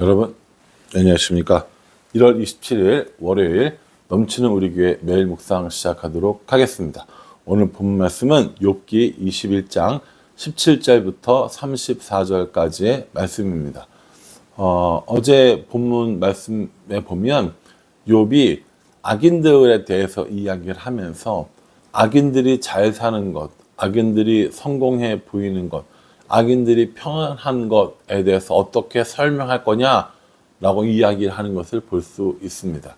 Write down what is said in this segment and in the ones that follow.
여러분 안녕하십니까? 1월 27일 월요일 넘치는 우리 교회 매일 묵상 시작하도록 하겠습니다. 오늘 본 말씀은 욥기 21장 17절부터 34절까지의 말씀입니다. 어, 어제 본문 말씀에 보면 욥이 악인들에 대해서 이야기를 하면서 악인들이 잘 사는 것, 악인들이 성공해 보이는 것, 악인들이 평안한 것에 대해서 어떻게 설명할 거냐라고 이야기를 하는 것을 볼 수 있습니다.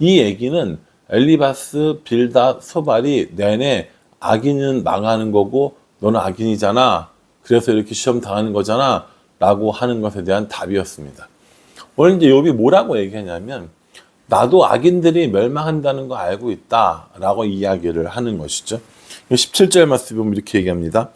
이 얘기는 엘리바스, 빌다, 소발이 내내 악인은 망하는 거고 너는 악인이잖아. 그래서 이렇게 시험 당하는 거잖아. 라고 하는 것에 대한 답이었습니다. 오늘 이제 욥이 뭐라고 얘기하냐면 나도 악인들이 멸망한다는 거 알고 있다 라고 이야기를 하는 것이죠. 17절 말씀 보면 이렇게 얘기합니다.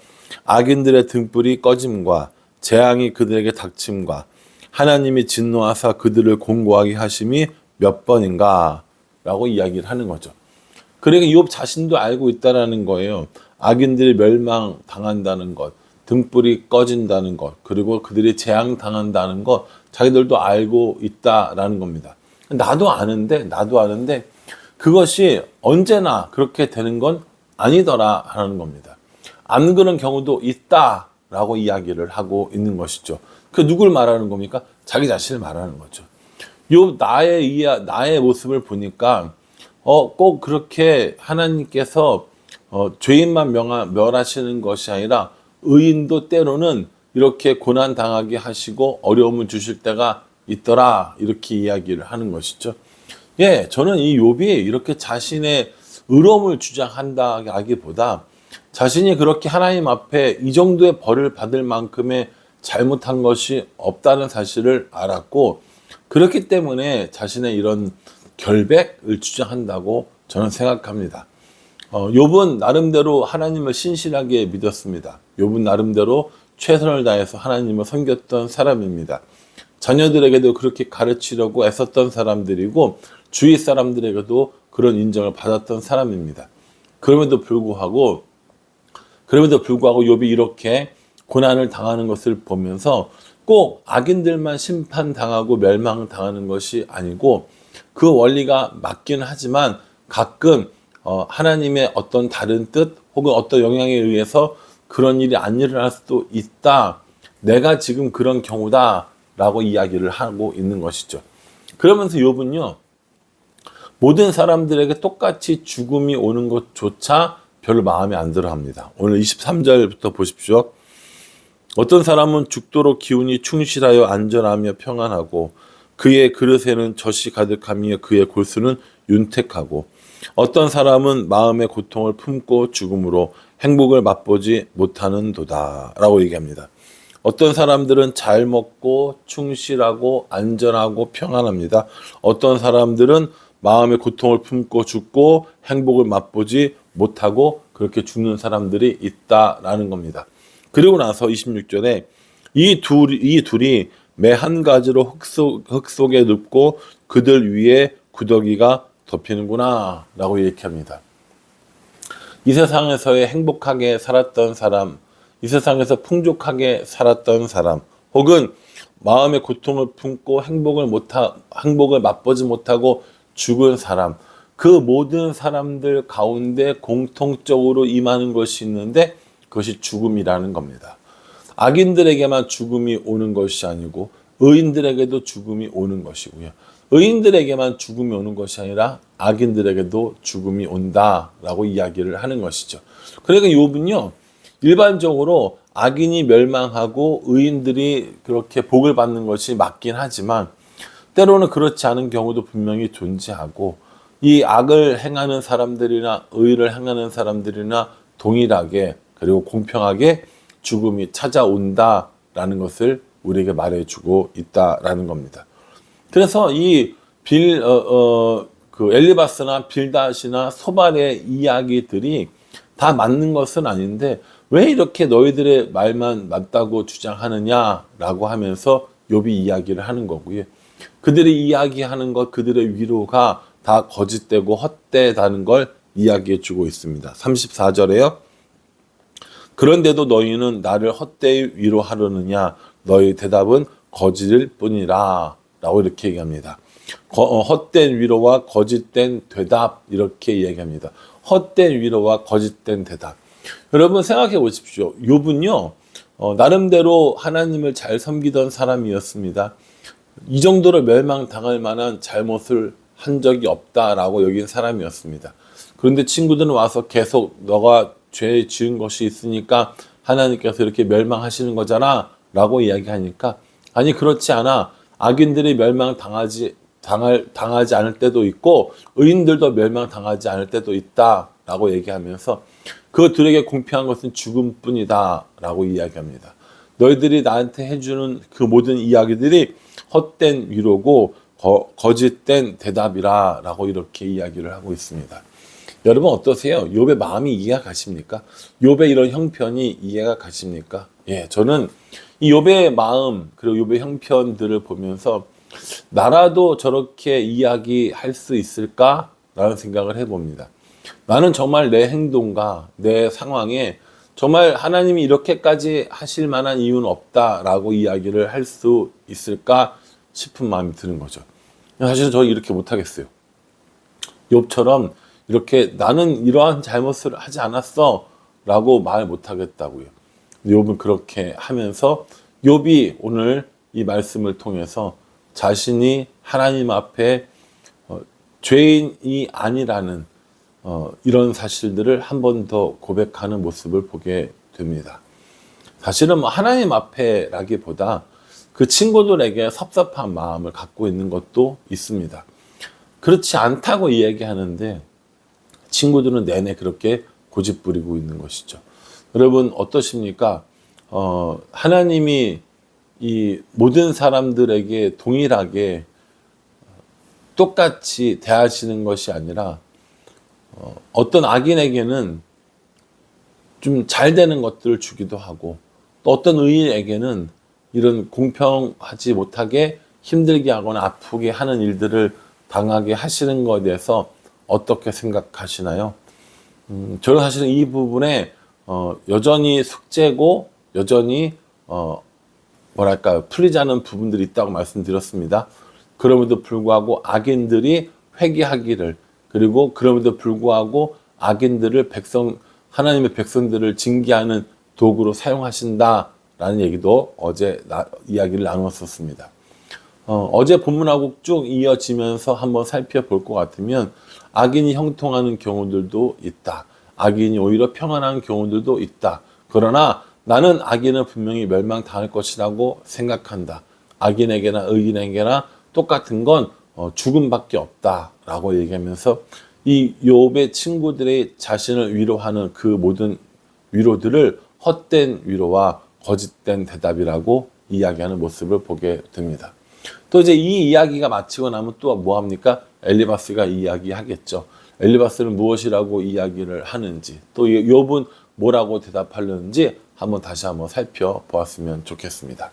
악인들의 등불이 꺼짐과 재앙이 그들에게 닥침과 하나님이 진노하사 그들을 공고하게 하심이 몇 번인가 라고 이야기를 하는 거죠. 그러니까 욥 자신도 알고 있다라는 거예요. 악인들이 멸망 당한다는 것, 등불이 꺼진다는 것, 그리고 그들이 재앙 당한다는 것, 자기들도 알고 있다라는 겁니다. 나도 아는데, 나도 아는데, 그것이 언제나 그렇게 되는 건 아니더라 하는 겁니다. 안 그런 경우도 있다라고 이야기를 하고 있는 것이죠. 그 누굴 말하는 겁니까? 자기 자신을 말하는 거죠. 요 나의 이 나의 모습을 보니까 어 꼭 그렇게 하나님께서 어 죄인만 명하, 멸하시는 것이 아니라 의인도 때로는 이렇게 고난 당하게 하시고 어려움을 주실 때가 있더라 이렇게 이야기를 하는 것이죠. 예, 저는 이 욥이 이렇게 자신의 의로움을 주장한다기보다 자신이 그렇게 하나님 앞에 이 정도의 벌을 받을 만큼의 잘못한 것이 없다는 사실을 알았고 그렇기 때문에 자신의 이런 결백을 주장한다고 저는 생각합니다. 어, 욥은 나름대로 하나님을 신실하게 믿었습니다. 욥은 나름대로 최선을 다해서 하나님을 섬겼던 사람입니다. 자녀들에게도 그렇게 가르치려고 애썼던 사람들이고 주위 사람들에게도 그런 인정을 받았던 사람입니다. 그럼에도 불구하고 그럼에도 불구하고 욥이 이렇게 고난을 당하는 것을 보면서 꼭 악인들만 심판당하고 멸망당하는 것이 아니고 그 원리가 맞긴 하지만 가끔 어, 하나님의 어떤 다른 뜻 혹은 어떤 영향에 의해서 그런 일이 안 일어날 수도 있다. 내가 지금 그런 경우다. 라고 이야기를 하고 있는 것이죠. 그러면서 욥은요, 모든 사람들에게 똑같이 죽음이 오는 것조차 별로 마음에 안 들어 합니다. 오늘 23절부터 보십시오. 어떤 사람은 죽도록 기운이 충실하여 안전하며 평안하고 그의 그릇에는 젖이 가득하며 그의 골수는 윤택하고 어떤 사람은 마음의 고통을 품고 죽음으로 행복을 맛보지 못하는 도다 라고 얘기합니다. 어떤 사람들은 잘 먹고 충실하고 안전하고 평안합니다. 어떤 사람들은 마음의 고통을 품고 죽고 행복을 맛보지 못하고 그렇게 죽는 사람들이 있다라는 겁니다. 그리고 나서 26절에 이 둘, 이 둘이 매 한 가지로 흙, 속, 흙 속에 눕고 그들 위에 구더기가 덮이는구나 라고 얘기합니다. 이 세상에서의 행복하게 살았던 사람, 이 세상에서 풍족하게 살았던 사람, 혹은 마음의 고통을 품고 행복을 못하, 행복을 맛보지 못하고 죽은 사람, 그 모든 사람들 가운데 공통적으로 임하는 것이 있는데 그것이 죽음이라는 겁니다. 악인들에게만 죽음이 오는 것이 아니고 의인들에게도 죽음이 오는 것이고요. 의인들에게만 죽음이 오는 것이 아니라 악인들에게도 죽음이 온다라고 이야기를 하는 것이죠. 그러니까 욥은요. 일반적으로 악인이 멸망하고 의인들이 그렇게 복을 받는 것이 맞긴 하지만 때로는 그렇지 않은 경우도 분명히 존재하고 이 악을 행하는 사람들이나 의를 행하는 사람들이나 동일하게 그리고 공평하게 죽음이 찾아온다라는 것을 우리에게 말해주고 있다라는 겁니다. 그래서 이 빌, 어, 어, 그 엘리바스나 빌닷이나 소발의 이야기들이 다 맞는 것은 아닌데 왜 이렇게 너희들의 말만 맞다고 주장하느냐라고 하면서 욥이 이야기를 하는 거고요. 그들이 이야기하는 것, 그들의 위로가 다 거짓되고 헛되다는 걸 이야기해 주고 있습니다. 34절에요. 그런데도 너희는 나를 헛되이 위로하려느냐? 너희 대답은 거짓일 뿐이라 라고 이렇게 얘기합니다. 거- 어, 헛된 위로와 거짓된 대답 이렇게 이야기합니다. 헛된 위로와 거짓된 대답. 여러분 생각해 보십시오. 욥은요 어, 나름대로 하나님을 잘 섬기던 사람이었습니다. 이 정도로 멸망당할 만한 잘못을 한 적이 없다라고 여긴 사람이었습니다. 그런데 친구들은 와서 계속 너가 죄 지은 것이 있으니까 하나님께서 이렇게 멸망하시는 거잖아 라고 이야기하니까 아니 그렇지 않아 악인들이 멸망 당하지 당할 당하지 않을 때도 있고 의인들도 멸망 당하지 않을 때도 있다라고 얘기하면서 그들에게 공평한 것은 죽음뿐이다라고 이야기합니다. 너희들이 나한테 해주는 그 모든 이야기들이 헛된 위로고 거, 거짓된 대답이라라고 이렇게 이야기를 하고 있습니다. 여러분 어떠세요? 욥의 마음이 이해가 가십니까? 욥의 이런 형편이 이해가 가십니까? 예, 저는 이 욥의 마음 그리고 욥의 형편들을 보면서 나라도 저렇게 이야기할 수 있을까라는 생각을 해봅니다. 나는 정말 내 행동과 내 상황에 정말 하나님이 이렇게까지 하실 만한 이유는 없다라고 이야기를 할 수 있을까 싶은 마음이 드는 거죠. 사실은 저 이렇게 못하겠어요. 욥처럼 이렇게 나는 이러한 잘못을 하지 않았어 라고 말 못하겠다고요. 욥은 그렇게 하면서 욥이 오늘 이 말씀을 통해서 자신이 하나님 앞에 어, 죄인이 아니라는 어, 이런 사실들을 한 번 더 고백하는 모습을 보게 됩니다. 사실은 뭐 하나님 앞에라기보다 그 친구들에게 섭섭한 마음을 갖고 있는 것도 있습니다. 그렇지 않다고 이야기하는데 친구들은 내내 그렇게 고집 부리고 있는 것이죠. 여러분 어떠십니까? 어, 하나님이 이 모든 사람들에게 동일하게 똑같이 대하시는 것이 아니라 어, 어떤 악인에게는 좀 잘 되는 것들을 주기도 하고 또 어떤 의인에게는 이런 공평하지 못하게 힘들게 하거나 아프게 하는 일들을 당하게 하시는 것에 대해서 어떻게 생각하시나요? 음, 저는 사실은 이 부분에 어, 여전히 숙제고 여전히 어, 뭐랄까요 풀리지 않은 부분들이 있다고 말씀드렸습니다. 그럼에도 불구하고 악인들이 회개하기를 그리고 그럼에도 불구하고 악인들을 백성 하나님의 백성들을 징계하는 도구로 사용하신다 라는 얘기도 어제 나, 이야기를 나눴었습니다. 어, 어제 본문하고 쭉 이어지면서 한번 살펴볼 것 같으면 악인이 형통하는 경우들도 있다. 악인이 오히려 평안한 경우들도 있다. 그러나 나는 악인은 분명히 멸망당할 것이라고 생각한다. 악인에게나 의인에게나 똑같은 건 어, 죽음밖에 없다라고 얘기하면서 이 욥의 친구들의 자신을 위로하는 그 모든 위로들을 헛된 위로와 거짓된 대답이라고 이야기하는 모습을 보게 됩니다. 또 이제 이 이야기가 마치고 나면 또 뭐 합니까? 엘리바스가 이야기하겠죠. 엘리바스는 무엇이라고 이야기를 하는지 또 욥은 뭐라고 대답하려는지 한번 다시 한번 살펴보았으면 좋겠습니다.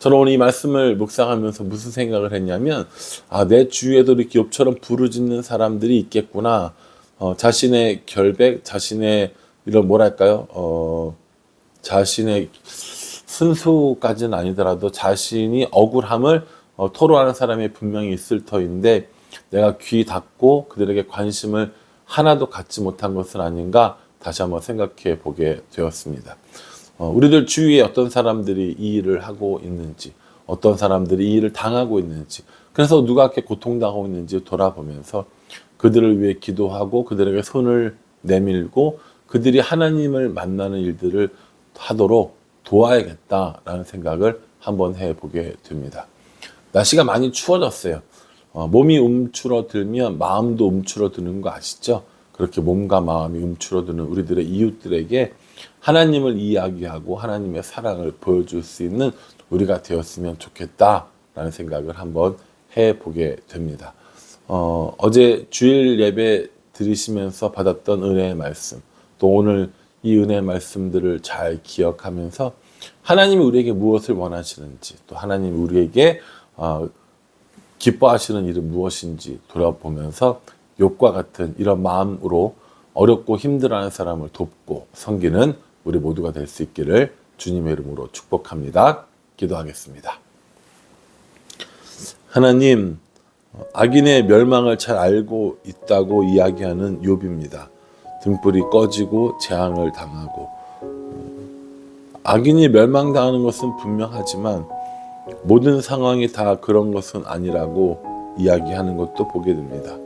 저는 오늘 이 말씀을 묵상하면서 무슨 생각을 했냐면 아, 내 주위에도 이렇게 욥처럼 부르짖는 사람들이 있겠구나. 어, 자신의 결백, 자신의 이런 뭐랄까요? 어, 자신의 순수까지는 아니더라도 자신이 억울함을 어, 토로하는 사람이 분명히 있을 터인데 내가 귀 닫고 그들에게 관심을 하나도 갖지 못한 것은 아닌가 다시 한번 생각해 보게 되었습니다. 어, 우리들 주위에 어떤 사람들이 이 일을 하고 있는지, 어떤 사람들이 이 일을 당하고 있는지, 그래서 누가 이렇게 고통당하고 있는지 돌아보면서 그들을 위해 기도하고 그들에게 손을 내밀고 그들이 하나님을 만나는 일들을 하도록 도와야겠다라는 생각을 한번 해보게 됩니다. 날씨가 많이 추워졌어요. 어, 몸이 움츠러들면 마음도 움츠러드는 거 아시죠? 그렇게 몸과 마음이 움츠러드는 우리들의 이웃들에게 하나님을 이야기하고 하나님의 사랑을 보여줄 수 있는 우리가 되었으면 좋겠다라는 생각을 한번 해보게 됩니다. 어, 어제 주일 예배 드리시면서 받았던 은혜의 말씀, 또 오늘 이 은혜의 말씀들을 잘 기억하면서 하나님이 우리에게 무엇을 원하시는지, 또 하나님이 우리에게 어, 기뻐하시는 일은 무엇인지 돌아보면서 욕과 같은 이런 마음으로 어렵고 힘들어하는 사람을 돕고 섬기는 우리 모두가 될 수 있기를 주님의 이름으로 축복합니다. 기도하겠습니다. 하나님 어, 악인의 멸망을 잘 알고 있다고 이야기하는 욥입니다. 등불이 꺼지고 재앙을 당하고 어, 악인이 멸망당하는 것은 분명하지만 모든 상황이 다 그런 것은 아니라고 이야기하는 것도 보게 됩니다.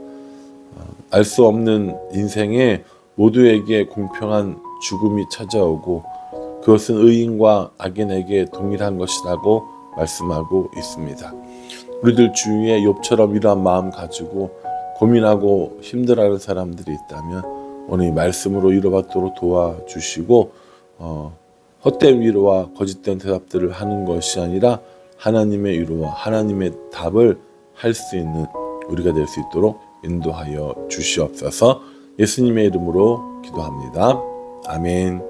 알 수 없는 인생에 모두에게 공평한 죽음이 찾아오고 그것은 의인과 악인에게 동일한 것이라고 말씀하고 있습니다. 우리들 주위에 욥처럼 이러한 마음 가지고 고민하고 힘들어하는 사람들이 있다면 오늘 이 말씀으로 위로받도록 도와주시고 어, 헛된 위로와 거짓된 대답들을 하는 것이 아니라 하나님의 위로와 하나님의 답을 할 수 있는 우리가 될 수 있도록 인도하여 주시옵소서 예수님의 이름으로 기도합니다. 아멘.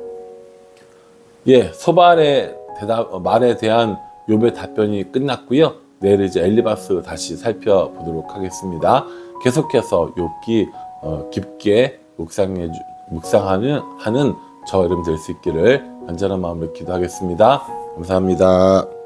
예, 소발의 대답 어, 말에 대한 욥의 답변이 끝났고요. 내일 이제 엘리바스 다시 살펴보도록 하겠습니다. 계속해서 욥기 어, 깊게 묵상해 주- 묵상하는 하는 저 여러분 될 수 있기를 간절한 마음으로 기도하겠습니다. 감사합니다.